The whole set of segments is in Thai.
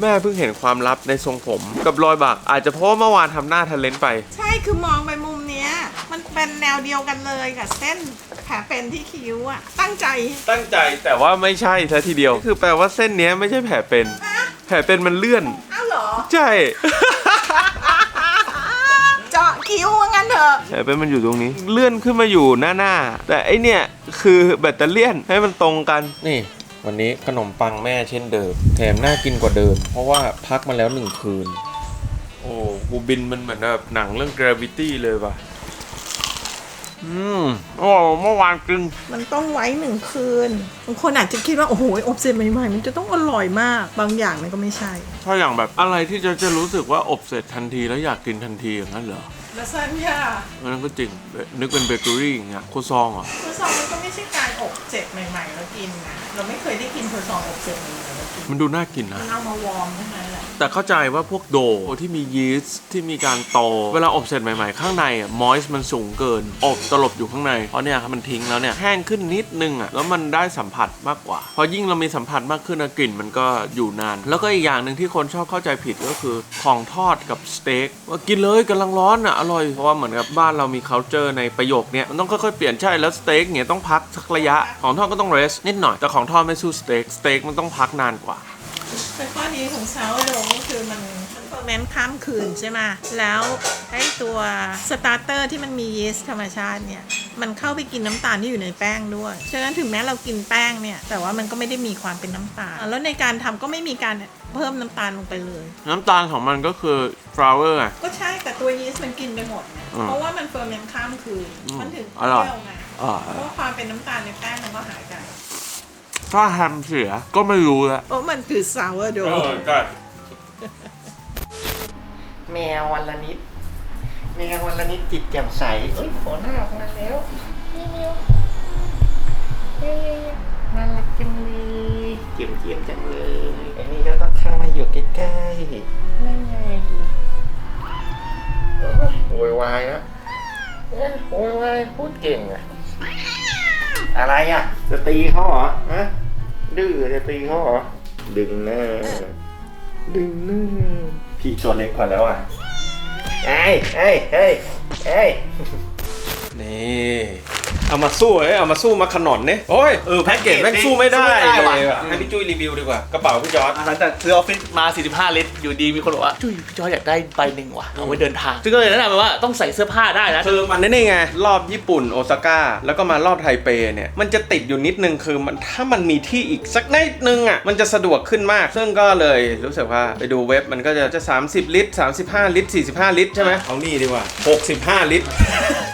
แม่เพิ่งเห็นความลับในทรงผมกับรอยบาก อาจจะเพราะว่าเมื่อวานทำหน้าทะเลนไป ใช่คือมองไปมุมเนี้ย มันเป็นแนวเดียวกันเลยกับเส้นแผลเป็นที่คิ้วอะตั้งใจตั้งใจแต่ว่าไม่ใช่ซะทีเดียว คือแปลว่าเส้นเนี้ยไม่ใช่แผลเป็น ฮะแผลเป็นมันเลื่อน อ้าวเหรอ ใช่ เจาะคิ้วว่างั้นเถอะ แผลเป็นมันอยู่ตรงนี้ เลื่อนขึ้นมาอยู่หน้าหน้า แต่ไอเนี่ยคือแบตเตอรี่ยนให้มันตรงกัน นี่ วันนี้ขนมปังแม่เช่นเดิม แถมน่ากินกว่าเดิม เพราะว่าพักมาแล้วหนึ่งคืน โอ้บูบินมันเหมือนแบบหนังเรื่อง gravity เลยป่ะ อืมโอ้เมื่อวานกินมันต้องไว้หนึ่งคืนบางคนอาจจะคิดว่า โอ้โหอบเสร็จใหม่ๆ มันจะต้องอร่อยมาก บางอย่างมันก็ไม่ใช่ ถ้าอย่างแบบอะไรที่จะจะรู้สึกว่าอบเสร็จทันทีแล้วอยากกินทันทีอย่างนั้นเหรอลาซานญ่าอันนั้นก็จริงนึกเป็นเบเกอรี่อย่างเงี้ยครัวซองเหรอครัวซองมันก็ไม่ใช่การ อบเสร็จใหม่ ๆ แล้วกินนะเราไม่เคยได้กินครัวซองอบเสร็จใหม่ๆแล้วกินมันดูน่ากินนะ มันเอามาวอร์มเท่านั้นแหละ แต่เข้าใจว่าพวกโดที่มียีสต์ที่มีการโตเวลาอบเสร็จใหม่ๆ ข้างในอะมอยส์มันสูงเกิน อบตลบอยู่ข้างในเพราะเนี่ยครับมันทิ้งแล้วเนี่ยแห้งขึ้นนิดนึงอะแล้วมันได้สัมผัสมากกว่า พอยิ่งเรามีสัมผัสมากขึ้นกลิ่นมันก็อยู่นาน แล้วก็อีกอย่างหนึ่งที่คนชอบเข้าใจผิดก็คือของทอดกับสเต็กว่ากินเลยกำลังร้อนอะอร่อยเพราะว่าเหมือนกับบ้านเรามี culture ในประโยคเนี้ยมันต้องค่อยๆเปลี่ยนใช่แล้วสเต็กเนี่ยต้องพักสักระยะของทอดก็ต้องเรสนิดหน่อยแต่ของทอดไม่สู้สเต็กสเต็กมันต้องพักนานกว่า ดีของซาวโดก็คือมันมันเฟอร์เมนต์ข้ามคืนใช่ไหมแล้วไอ้ตัวสตาร์เตอร์ที่มันมียีสต์ธรรมชาติเนี่ย มันเข้าไปกินน้ำตาลที่อยู่ในแป้งด้วย ฉะนั้นถึงแม้เรากินแป้งเนี่ย แต่ว่ามันก็ไม่ได้มีความเป็นน้ำตาล แล้วในการทำก็ไม่มีการเพิ่มน้ำตาลลงไปเลย น้ำตาลของมันก็คือ flour อะก็ใช่แต่ตัวยีสต์มันกินไปหมดไงอืมเพราะว่ามันเฟอร์เมนต์ข้ามคืนอืมมันถึงอร่อยเปรี้ยวไงอ่าเพราะว่าความเป็นน้ำตาลในแป้งมันก็หายไป ถ้าแฮมเสียก็ไม่รู้ละเพราะมันคือซาวโดใช่แมววันละนิด แมววันละนิดจิตแจ่มใสเอ้ยโผล่หน้าออกมาแล้วแมวแมวน่ารักจังเลยเจียมเจียมจังเลยไอ้นี่ก็ต้องเข้ามาอยู่ใกล้ๆนั่นไงเอ้ยโวยวายนะเอ้ยโวยวายพูดเก่งอะอะไรอะจะตีเขาเหรอฮะ ดื้อจะตีเขาเหรอ ดึงหน้า ดึงหน้า พี่ตัวเล็กกว่าแล้วอะเฮ้ยเฮ้ยเฮ้ยเฮ้ยนี่ เอามาสู้เอ้ยเอามาสู้มาขนอนเนี่ยโอ้ยเออแพ็กเกจแม่งสู้ไม่ได้สู้ไม่ได้ว่ะ เลยว่ะให้พี่จุ้ยรีวิวดีกว่ากระเป๋าพี่จอร์ด หลังจากซื้อออฟฟิศมา 45 ลิตร อยู่ดีมีคนบอกว่าจุ้ยพี่จอยอยากได้ใบหนึ่งว่ะ เอาไว้เดินทางซึ่งก็เลยแนะนำไปว่าต้องใส่เสื้อผ้าได้นะ คือมันนี่ไงรอบญี่ปุ่นโอซาก้าแล้วก็มารอบไทเปเนี่ยมันจะติดอยู่นิดนึงคือมันถ้ามันมีที่อีกสักนิดนึงอะมันจะสะดวกขึ้นมาก ซึ่งก็เลยรู้สึกว่าไปดูเว็บมันก็จะจะ 30 ลิตร 35 ลิตร 45 ลิตรใช่ไหมเอานี่ดีกว่า 65 ลิตร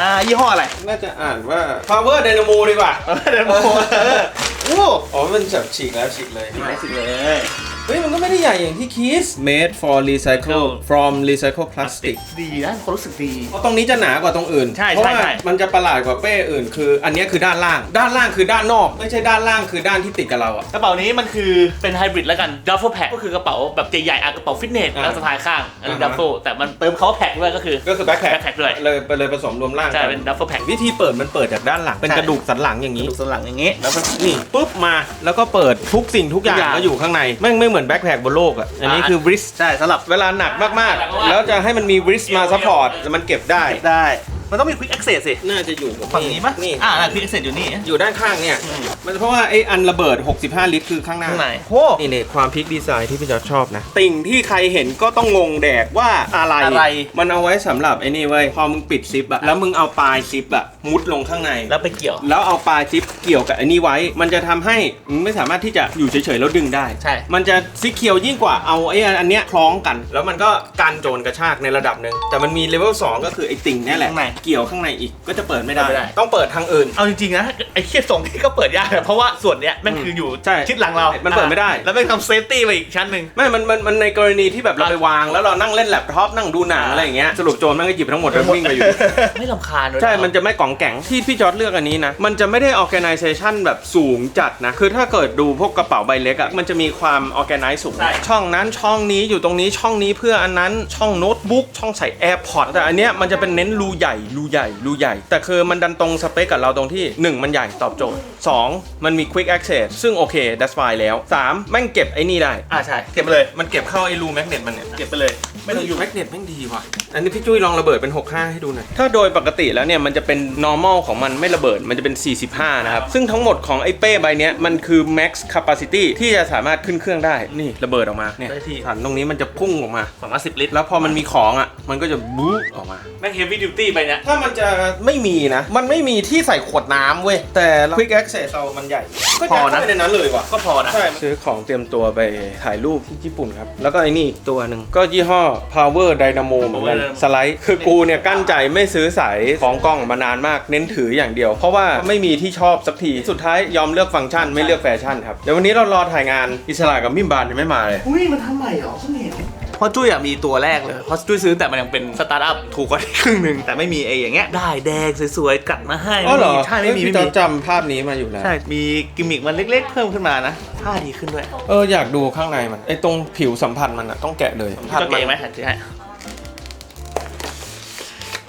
อ่า ยี่ห้ออะไร น่าจะอ่านว่า Power Dynamo ดีกว่าเดินโมเออโอ้ อ๋อ มันแบบฉีกแล้วฉีกเลย ไม่สิเลย เฮ้ยมันก็ไม่ได้ใหญ่อย่างที่คิด made for recycle from recycle plastic ดีนะความรู้สึกดี เพราะตรงนี้จะหนากว่าตรงอื่น ใช่เพราะว่าใช่ใช่ มันจะประหลาดกว่าเป้อื่น คือ อันเนี้ยคือด้านล่าง ด้านล่างคือด้านนอก ไม่ใช่ด้านล่างคือด้านที่ติดกับเราอะ กระเป๋านี้มันคือเป็นไฮบริดแล้วกันดัฟเฟิลแพ็คก็คือกระเป๋าแบบใหญ่ๆอะกระเป๋าฟิตเนสอ่าแล้วสะพายข้างอันนี้อ่าฮะ ดัฟเฟิลแต่มันเติมเขาแพ็คด้วยก็คือ ก็คือ backpack backpack ด้วย เลยไปเลยผสมรวมร่างใช่กัเป็นดัฟเฟิลแพ็ค วิธีเปิดมันเปิดจากด้านหลัง เป็นใช่ กระดูกสันหลังอย่างนี้ ดูสนหลังอย่างงี้ แล้วก็ นี่ปุ๊บมา แล้วก็เปิดทุกสิ่งทุกอย่างทุกอย่างก็อยู่ข้างในแม่งไม่เหมือนแบ็คแพคบนโลกอะอันนี้คือ wrist ใช่สำหรับเวลาหนักมากหนักๆมากแล้วจะให้มันมี wrist มา support มันเก็บได้ ได้ มันต้องมี quick access สิ น่าจะอยู่กับฝั่งนี้ปะนี่ อ่า quick access อยู่นี่อยู่ด้านข้างเนี่ย มันเพราะว่าไอ้อันระเบิด 65 ลิตรคือข้างหน้า ข้างในโอ้นี่เนี่ยความพลิกดีไซน์ที่พี่จอร์จชอบนะ ติ่งที่ใครเห็นก็ต้องงงแดกว่าอะไร อะไร มันเอาไว้สำหรับไอ้นี่เว้ย พอมึงปิดซิปอะแล้วมึงเอาปลายซิปอะมุดลงข้างใน แล้วไปเกี่ยว แล้วเอาปลายซิปเกี่ยวกับไอ้นี่ไว้ มันจะทำให้มึงไม่สามารถที่จะอยู่เฉยๆแล้วดึงได้ ใช่ มันจะซิกเคียวยิ่งกว่าเอาไอ้อันเนี้ยคล้องกัน แล้วมันก็กันโจรกระชากในระดับหนึ่งแต่มันมีเลเวล2ก็คือไอ้ติ่งเนี่ยแหละ ข้างในเกี่ยวข้างในอีกก็จะเปิดไม่ได้ เปิดไม่ได้ ต้องเปิดทางอื่น เอาจริงๆนะไอ้เคียส่งที่ก็เปิดยากนะเพราะว่าส่วนเนี้ยแม่งคืออยู่ใช่ชิดหลังเรามันเปิดไม่ได้ แล้วแม่งทำเซฟตี้ไปอีกชั้นหนึ่ง ไม่ มัน มัน มันในกรณีที่แบบเราไปวาง แล้วเรานั่งเล่นแล็ปท็อปนั่งดูหนังอะไรอย่างเงี้ย สรุปโจรแม่งก็หยิบทั้งหมดแล้ววิ่งไปอยู่ ไม่ลำคาญด้วยใช่ มันจะไม่กล่องแก่งที่พี่จอร์ดเลือกอันนี้นะ มันจะไม่ได้ organization แบบสูงจัดนะ คือถ้าเกิดดูพวกกระเป๋าใบเล็กอะมันจะมีความ organize สูงช่องนั้นช่องนี้อยู่ตรงนี้ช่องนี้เพื่ออันนั้นช่องโน้ตบุ๊กช่องใส่ AirPods แต่อันเนี้ยมันจะเป็นเน้นรูใหญ่รูใหญ่รูใหญ่ แต่คือมันดันตรงสเปคกับเราตรงที่ 1 มันใหญ่ตอบโจทย์ 2 มันมี quick access ซึ่งโอเค that's fine แล้ว 3 แม่งเก็บไอ้นี่ได้ อ่าใช่ เก็บไปเลย มันเก็บเข้าไอ้รูแมกเนตมันเนี่ย เก็บไปเลย ไม่ต้องอยู่แมกเนตแม่งดีว่ะอันนี้พี่จุ้ยลองระเบิดเป็น 65 ให้ดูหน่อย ถ้าโดยปกติแล้วเนี่ยมันจะเป็น normal ของมันไม่ระเบิดมันจะเป็น 45 นะครับ ซึ่งทั้งหมดของไอ้เป้ใบเนี้ยมันคือ max capacity ที่จะสามารถขึ้นเครื่องได้นี่ระเบิดออกมาเนี่ยได้ที่ฐานตรงนี้มันจะพุ่งออกมาสามารถสิบลิตรแล้วพอมันมีของอะมันก็จะบู๊ออกมา แม่งเฮฟวี่ดิวตี้ไปเนี่ยถ้ามันจะไม่มีนะ มันไม่มีที่ใส่ขวดน้ำเว้ย แต่ quick access เรามันใหญ่ ก็พอนะจะเข้าไปในนั้นเลยว่ะ ก็พอนะ ใช่ ซื้อของเตรียมตัวไปถ่ายรูปที่ญี่ปุ่นครับ แล้วก็ไอ้นี่อีกตัวหนึ่งก็ยี่ห้อ Power Dynamo เหมือนกัน Power Dynamo สไลด์ คือกูเนี่ยกั้นใจไม่ซื้อสายของกล้องมานานมากเน้นถืออย่างเดียว เพราะว่าไม่มีที่ชอบสักทีสุดท้ายยอมเลือกฟังก์ชันไม่เลือกแฟชั่นครับเดี๋ยววันนี้เรารอถ่ายงานอิสระกับมิมบานยังไม่มาเลย อุ้ยมันทำใหม่เหรอเพิ่งเห็นเพราะจุ้ยอะมีตัวแรกเลยเพราะจุ้ยซื้อแต่มันยังเป็นสตาร์ทอัพถูกกว่าได้ครึ่งหนึ่งแต่ไม่มีไอ้อย่างเงี้ยได้แดงสวยๆกัดมาให้อ๋อเหรอใช่ไม่มีเฮ้ยไม่พี่มีจอร์จจำภาพนี้มาอยู่แล้วใช่มีกิมมิกมันเล็ก ๆ เพิ่มขึ้นมานะผ้าดีขึ้นด้วยเอออยากดูข้างในมันไอตรงผิวสัมผัสมันอะต้องแกะเลยสัมผัสก็มัเก่นงไหมหัดจะให้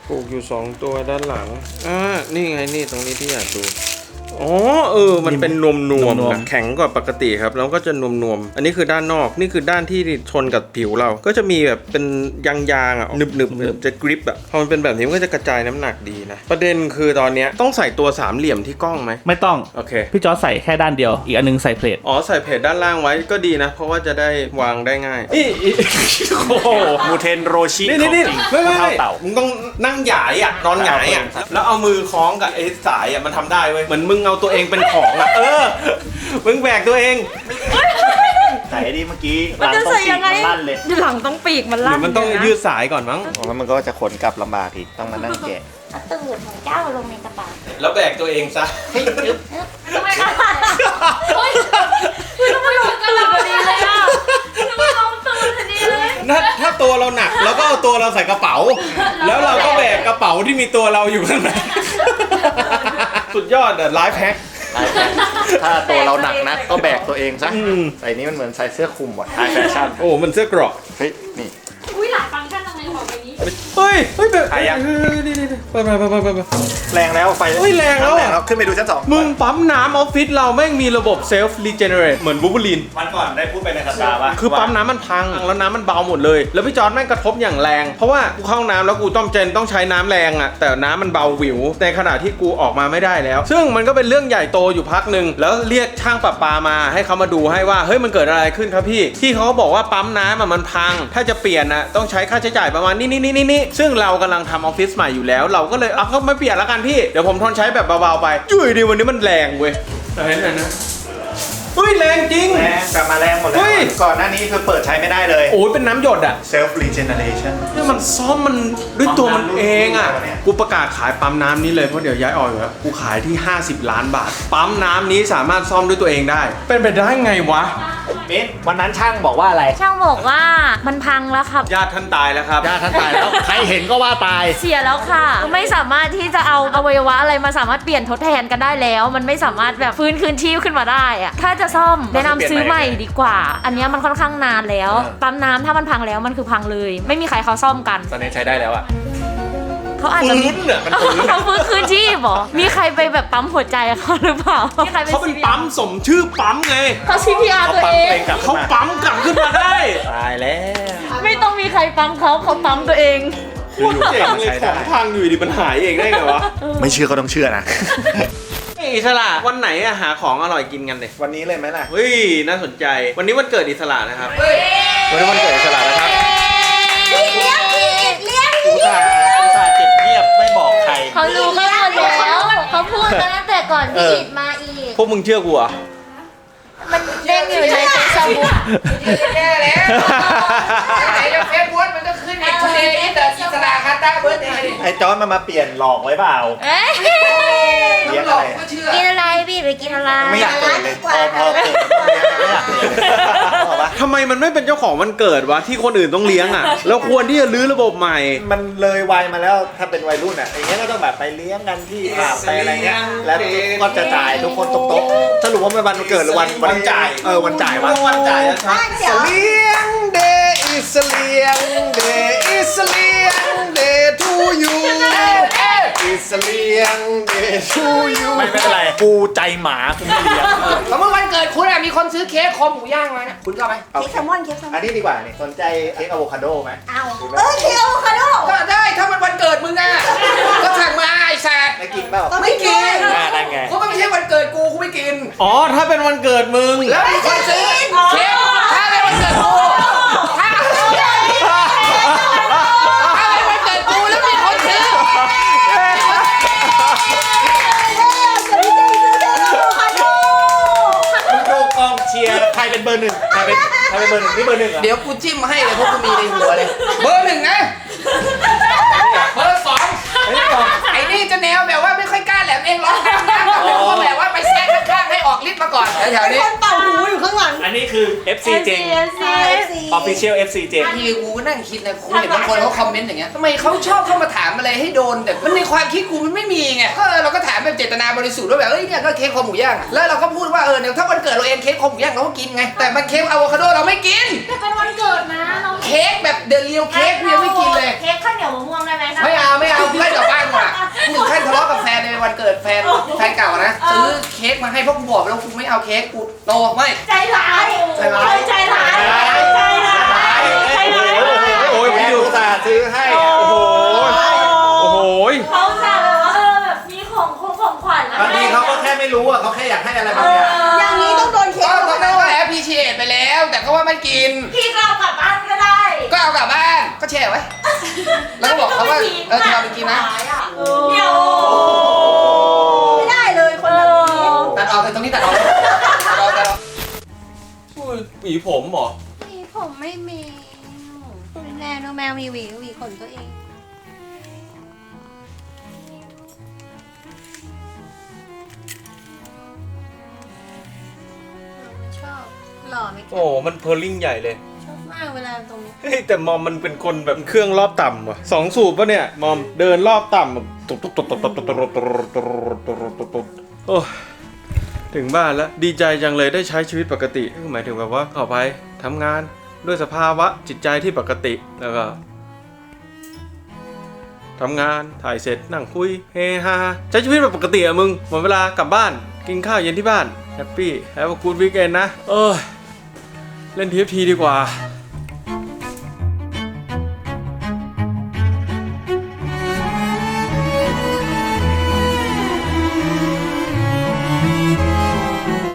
ปลูกอยู่2ตัวด้านหลังอ่านี่ไงนี่ตรงนี้ที่อยากดู อ๋อเออ มันเป็นนวมนวมๆอะแข็งกว่าปกติครับ แล้วก็จะนวมนวมๆอันนี้คือด้านนอก นี่คือด้านที่ชนกับผิวเรา ก็จะมีแบบเป็นยางยางๆอะหนึบหนึบๆจะกริปอะ พอมันเป็นแบบนี้มันก็จะกระจายน้ำหนักดีนะ ประเด็นคือตอนเนี้ยต้องใส่ตัวสามเหลี่ยมที่กล้องไหม ไม่ต้อง โอเค พี่จอร์จใส่แค่ด้านเดียว อีกอันนึงใส่เพลท อ๋อ ใส่เพจด้านล่างไว้ก็ดีนะ เพราะว่าจะได้วางได้ง่ายอีอีโอ้โหมูเทนโรชินี่นี่นี่ของจริงไม่ไม่เท่าไม่เต่า มึงต้องนั่งหยายอะนอนหยายอะแล้วเอามือคล้องกับไอ้สายอะมันทำได้เว้ยเหมือนมึงเอาตัวเองเป็นของอะ เออ มึงแบกตัวเองใส่ดีเมื่อกี้มันจะใส่ยังไงร้านต้องปีกมันลั่นเลยหลังต้องปีกมันหรืลั่อนมันต้องเลนะยืดสายก่อนมั้งเพราะมันก็จะขนกลับลำบากอีกต้องมานั่งแกะเอาตูดของเจ้าลงในกระเป๋าแล้วแบกตัวเองซะทำไมอะเฮ้ยทำไมลงตูดพอดีเลยอะทำไมลงตูดพอดีเลย ถ้าถ้าตัวเราหนักเราก็เอาตัวเราใส่กระเป๋า แล้วเราก็แบกกระเป๋าที่มีตัวเราอยู่ข้างในสุด ยอดอะไลฟ์แพ็ค ถ้าตัวเราหนักนะก็แบกตัวเองซะอืม ใส่นี้มันเหมือนใส่เสื้อคลุมว่ะไฮแฟชั่นโอ้มันเสื้อเกราะ เฮ้ยนี่ เฮ้ยเฮ้ยแบบใครอะเฮ้ยนี่นี่นี่ไปไปไปไปไปไป แรงแล้วไฟเฮ้ยแรงแล้วอะ ขึ้นไปดูชั้นสองมึงปั๊มน้ำออฟฟิศเราแม่งมีระบบเซลฟ์รีเจเนเรตเหมือนบูบูลิน วันก่อนได้พูดไปในสตาร์ว่าคือปั๊มน้ำมันพังแล้วน้ำมันเบาหมดเลย แล้วพี่จอร์ดแม่งกระทบอย่างแรง เพราะว่ากูเข้าห้องน้ำแล้วกูต้องเจนต้องใช้น้ำแรงอะแต่น้ำมันเบาหวิว ในขณะที่กูออกมาไม่ได้แล้ว ซึ่งมันก็เป็นเรื่องใหญ่โตอยู่พักหนึ่งแล้วเรียกช่างประปามาให้เขามาดูให้ว่าเฮ้ยมันเกิดอะไรขึ้นครับพี่ที่เขาก็บอกว่าปั๊มน้ำอะมันพัง ถ้าจะเปลี่ยนอะต้องใช้ค่าใช้จ่ายประมาณนี้นี่นี่นี่นี่ซึ่งเรากำลังทำออฟฟิศใหม่อยู่แล้ว เราก็เลยเอาก็ไม่เปลี่ยนแล้วกันพี่ เดี๋ยวผมทนใช้แบบเบาๆไปจุ้ยดีวันนี้มันแรงเว้ยไหนไหนนะ เฮ้ยแรงจริง แรงกลับมาแรงหมดแล้เฮ้วยก่อนหน้านี้คือเปิดใช้ไม่ได้เลย โอ้ยเป็นน้ำหยดอะ self regeneration เนี่ยมันซ่อมมันด้วยตัวมันเองอะปั๊มน้ำรุ่นนี้กูประกาศขายปั๊มน้ำนี้เลยเพราะเดี๋ยวย้ายออกอยู่แล้วกูขายที่ 50 ล้านบาท ปั๊มน้ำนี้สามารถซ่อมด้วยตัวเองได้ เป็นไปได้ไงวะ มิ้นวันนั้นช่างบอกว่าอะไรช่างบอกว่ามันพังแล้วครับ ญาติท่านตายแล้วครับ ญาติท่านตายแล้ว ใครเห็นก็ว่าตาย เสียแล้วค่ะ ไม่สามารถที่จะเอาอวัยวะอะไรมาสามารถเปลี่ยนทดแทนกันได้แล้ว มันไม่สามารถแบบฟื้นคืนชีพขึ้นมาได้อะถ้าจะซ่อม แนะนำซื้อใหม่ดีกว่า อันเนี้ยมันค่อนข้างนานแล้วปั๊มน้ำถ้ามันพังแล้วมันคือพังเลย ไม่มีใครเขาซ่อมกัน ตอนนี้ใช้ได้แล้วอะเขาอาจจะมีฟื้นอะมันฟื้นอะเขาฟื้นคืนชีพเหรอมีใครไปแบบปั๊มหัวใจเขาหรือเปล่ามีใครไปเขาเป็น CPR ปั๊มสมชื่อปั๊มไงเขา CPR ตัวเองเขาปั๊มกลับขึ้นมาได้ตายแล้ว ไม่ต้องมีใครปั๊มเขาเขาปั๊มตัวเอง โคตรเจ๋งเลยของพังอยู่ดีมันหายเองได้ไงวะ ไม่เชื่อก็ต้องเชื่อนะ เฮ้ยอิสระวันไหนอะหาของอร่อยกินกันเลยวันนี้เลยไหมล่ะเฮ้ยน่าสนใจ วันนี้วันเกิดอิสระนะครับ วันนี้วันเกิดอิสระนะครับอุตส่าห์อุตส่าห์เจ็บเงียบไม่บอกใคร เขารู้กันหมดแล้วเขาพูดกันตั้งแต่ก่อนที่อิดมาอีก พวกมึงเชื่อกูเหรอ มันเด้งอยู่ในเฟซบุ๊กไหนจะเฟซบุ๊กมั นี้นี่แต่อิสระคาตาเบิร์ดเดย์ไอ้จอร์ดมันมาเปลี่ยนหลอกไว้เปล่า เอ้ยเลี้ยงหลอะอกไรก็เชื่อกินอะไรพี่ไปกินอะไรไม่อยากเปิดเลยพอพอเปิดไม่อยากเปิดบอกปะทำไมมันไม่เป็นเจ้าของวันเกิดวะที่คนอื่นต้องเลี้ยงอะ แล้วควรที่จะรื้อระบบใหม่ มันเลยวัยมาแล้วถ้าเป็นวัยรุ่นอะอย่างเงี้ยก็ต้องแบบไปเลี้ยงกันที่ผับไปอะไรเงี้ยแล้วก็จะจ่ายทุกคนตรงๆสรุปว่ามันวันเกิดหรือวันวันจ่ายเออวันจ่ายวะวันจ่ายอะครับเลี้ยงเดย์ อิสเลียงเดย์อิสเลียงเดย์ทูยู is a เลียงเดชูยูไม่ไม่เป็นไร กูใจหมากูไม่เลี้ยงสมมติวันเกิดคุณอะมีคนซื้อเค้กคอหมูย่างมานะคุณก็เอาไปเอาเค้กแซลมอนเค้กแซลมอัอนนนี้ดีกว่านี่สนใจเค้กอะโวคาโดไหมเอาเออเค้กอะโวคาโดก็ได้ถ้ามันวันเกิดมึงอะก็สั่งมาไอ้แซดไม่กินเปล่าต้องไม่กินอ่าได้ไงกูก็ไม่ใช่วันเกิดกูกูไม่กิน อ๋อ ถ้าเป็นวันเกิดมึง แล้วมีคนซื้อเค้กถ้าเป็นวันเกิดกูถ้าถ้าเป็นวันเกิดกูแล้วมีคนซื้อ มึงดูกองเชียร์ใครเป็นเบอร์หนึ่งใคร เป็นใครเป็นเบอร์หนึ่งนี่เบอร์หนึ่งเหรอเดี๋ยวกูจิ้มให้เลยพวกกูมีในหัวเลย เบอร์หนึ่งนะ เบอร์สองไอ้นี่จะแนวแบบว่าไม่ค่อยกล้าแหลมเองร้องดังนะแต่พวกแบบว่าไปแซะข้างๆให้ออกฤทธิ์มาก่อนแถวๆนี้ คนเป่าหูอยู่ ข้างหลัง อันนี้คือ FC เจง NCSC Official FC เจง ทีกูก็นั่งคิดนะกูเห็นบางคนเขาคอมเมนต์อย่างเงี้ยทำไมเขาชอบเข้ามาถามอะไรให้โดนแต่มันในความคิดกูมันไม่มีไงก็เราก็ถามแบบเจตนาบริสุทธิ์ว่าแบบเอ้ยเนี่ยก็เค้กคอหมูย่างอะแล้วเราก็พูดว่าเออเนี่ยถ้าวันเกิดเราเองเค้กคอหมูย่างเราก็กินไงแต่มันเค้กอะโวคาโดเราไม่กิน แต่เป็นวันเกิดนะน้องเค้กแบบเดลียวเค้กกูยังไม่กินเลย เค้กข้าวเหนียวมะม่วงได้ไหมคะไม่เอาไม่เอาเพื่อนกลับบ้านก่อนอะกูถึงขั้นทะเลาะกับแฟนในวันเกิดแฟนแฟนเก่านะซื้อเค้กมาให้เพราะกูบอกแล้วกูไม่เอาเค้กกู โตไม่ใจร้าย ใจร้าย ใจร้าย ใจร้าย ใจร้ายโอ้ยแม่พี่ดูอุตส่าห์ซื้อให้อะโอ้โห โอ้โหเขาจะแบบว่าเออแบบมีของคงของขวัญบางทีเขาก็แค่ไม่รู้อะเขาแค่อยากให้อะไรบางอย่างอย่างนี้ต้องโดนเค้กก็อะโวตอนคาโดนั้นก็แอบพีเชตไปแล้ว แต่ก็ว่าไม่กิน พี่ก็เอากลับบ้านก็ได้ก็เอากลับบ้านก็แช่ไว้ แล้วก็บอกเขาว่าเออจะเอาไปกินนะเดี๋ยวไม่ได้เลยคนแบบนี้ ตัดออกเลยตรงนี้ตัดออกตัดออกตัดออก หวีผมเหรอ มีผมไม่มีแน่ดูแมวมีหวีหวีขนตัวเองมันชอบหล่อไหมคะโอ้มันเพอร์ลิงใหญ่เลย ชอบมากเวลาตรงนี้ เฮ้ยแต่มอมมันเป็นคนแบบเครื่องรอบต่ำว่ะสองสูบปะเนี่ย มอมเดินรอบต่ำแบบตุ๊บตุ๊บตุ๊บตุ๊บตุ๊บตุ๊บตุ๊บตุ๊บตุ๊บตุ๊บตุ๊บตุ๊บตุ๊บโอ้ ถึงบ้านแล้วดีใจจังเลยได้ใช้ชีวิตปกติหมายถึงแบบว่าเข้าไปทำงานด้วยสภาวะจิตใจที่ปกติแล้วก็ทำงานถ่ายเสร็จนั่งคุยเฮฮาใช้ชีวิตแบบปกติอะมึงหมดเวลากลับบ้าน กินข้าวเย็นที่บ้านแฮปปี้แฮปปี้กูดวีคเอนนะ เออเล่นทีฟทีดีกว่า